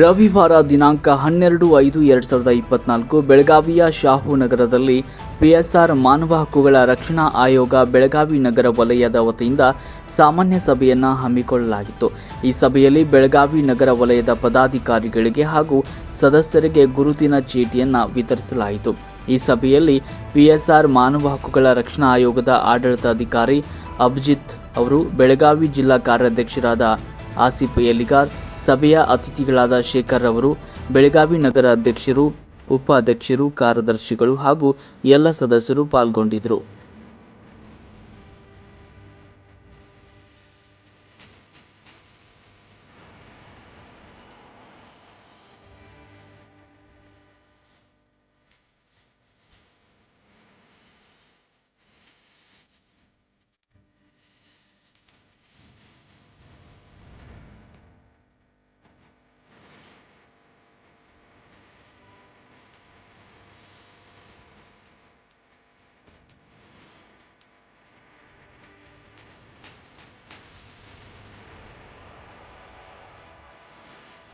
ರವಿವಾರ ದಿನಾಂಕ ಹನ್ನೆರಡು ಐದು ಎರಡು ಸಾವಿರದ ಇಪ್ಪತ್ನಾಲ್ಕು ಬೆಳಗಾವಿಯ ಶಾಹು ನಗರದಲ್ಲಿ ಪಿಎಸ್ಆರ್ ಮಾನವ ಹಕ್ಕುಗಳ ರಕ್ಷಣಾ ಆಯೋಗ ಬೆಳಗಾವಿ ನಗರ ವಲಯದ ವತಿಯಿಂದ ಸಾಮಾನ್ಯ ಸಭೆಯನ್ನು ಹಮ್ಮಿಕೊಳ್ಳಲಾಗಿತ್ತು. ಈ ಸಭೆಯಲ್ಲಿ ಬೆಳಗಾವಿ ನಗರ ವಲಯದ ಪದಾಧಿಕಾರಿಗಳಿಗೆ ಹಾಗೂ ಸದಸ್ಯರಿಗೆ ಗುರುತಿನ ಚೀಟಿಯನ್ನು ವಿತರಿಸಲಾಯಿತು. ಈ ಸಭೆಯಲ್ಲಿ ಪಿಎಸ್ಆರ್ ಮಾನವ ಹಕ್ಕುಗಳ ರಕ್ಷಣಾ ಆಯೋಗದ ಆಡಳಿತಾಧಿಕಾರಿ ಅಭಿಜಿತ್ ಅವರು, ಬೆಳಗಾವಿ ಜಿಲ್ಲಾ ಕಾರ್ಯಾಧ್ಯಕ್ಷರಾದ ಆಸಿಫ್ ಎಲಿಗಾರ್ ಸಭೆಯ ಅತಿಥಿಗಳಾದ ಶೇಖರ್ ಅವರು ಬೆಳಗಾವಿ ನಗರ ಅಧ್ಯಕ್ಷರು ಉಪಾಧ್ಯಕ್ಷರು ಕಾರ್ಯದರ್ಶಿಗಳು ಹಾಗೂ ಎಲ್ಲ ಸದಸ್ಯರು ಪಾಲ್ಗೊಂಡಿದ್ದರು.